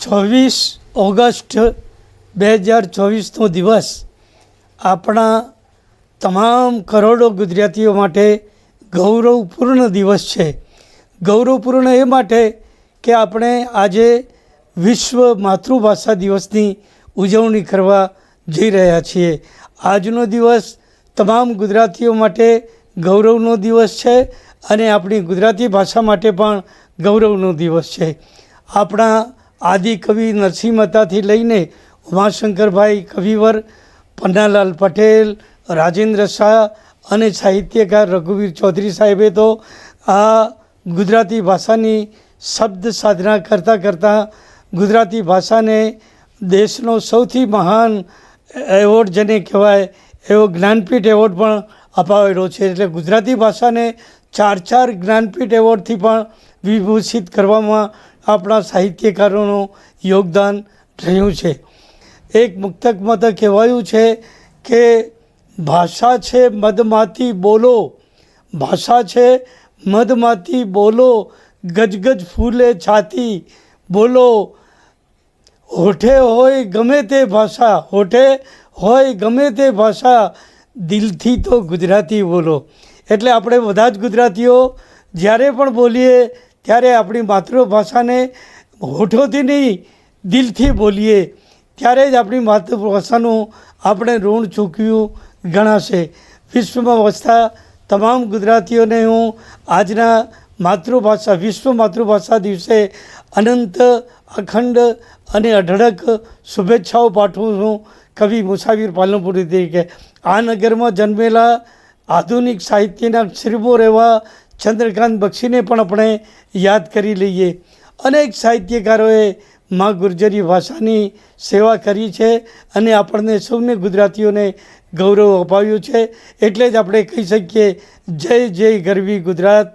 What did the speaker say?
છવ્વીસ ઓગસ્ટ બે હજાર ચોવીસનો દિવસ આપણા તમામ કરોડો ગુજરાતીઓ માટે ગૌરવપૂર્ણ દિવસ છે. ગૌરવપૂર્ણ એ માટે કે આપણે આજે વિશ્વ માતૃભાષા દિવસની ઉજવણી કરવા જઈ રહ્યા છીએ. આજનો દિવસ તમામ ગુજરાતીઓ માટે ગૌરવનો દિવસ છે અને આપણી ગુજરાતી ભાષા માટે પણ ગૌરવનો દિવસ છે. આપણા આદિકવિ નરસિંહ મહેતાથી લઈને ઉમાશંકરભાઈ કવિવર, પન્નાલાલ પટેલ, રાજેન્દ્ર શાહ અને સાહિત્યકાર રઘુવીર ચૌધરી સાહેબે તો આ ગુજરાતી ભાષાની શબ્દ સાધના કરતાં કરતાં ગુજરાતી ભાષાને દેશનો સૌથી મહાન એવોર્ડ જેને કહેવાય એવો જ્ઞાનપીઠ એવોર્ડ પણ અપાવેલો છે. એટલે ગુજરાતી ભાષાને ચાર ચાર જ્ઞાનપીઠ એવોર્ડથી પણ વિભૂષિત કરવામાં આપણા સાહિત્યકારોનું યોગદાન રહ્યું છે. એક મુક્તકમાં તો કહેવાયું છે કે ભાષા છે મધમાતી બોલો. ભાષા છે મધમાતી બોલો. ગજગજ ફૂલે છાતી. બોલો. હોઠે હોય ગમે તે ભાષા. હોઠે હોય ગમે તે ભાષા. દિલથી તો ગુજરાતી બોલો. એટલે આપણે બધા જ ગુજરાતીઓ જ્યારે પણ બોલીએ ત્યારે આપણી માતૃભાષાને હોઠોથી નહીં દિલથી બોલીએ, ત્યારે જ આપણી માતૃભાષાનું આપણે ઋણ ચૂકવ્યું ગણાશે. વિશ્વમાં વસતા તમામ ગુજરાતીઓને હું આજના માતૃભાષા, વિશ્વ માતૃભાષા દિવસે અનંત, અખંડ અને અઢળક શુભેચ્છાઓ પાઠવું છું કવિ મુસાફિર પાલનપુરી તરીકે. આ નગરમાં જન્મેલા આધુનિક સાહિત્યના શ્રીમોર એવા ચંદ્રકાંત બક્ષીને પણ આપણે યાદ કરી લઈએ. અનેક સાહિત્યકારોએ મા ગુર્જરી ભાષાની સેવા કરી છે અને આપણને સૌને ગુજરાતીઓને ગૌરવ અપાવ્યું છે. એટલે જ આપણે કહી શકીએ, જય જય ગરવી ગુજરાત.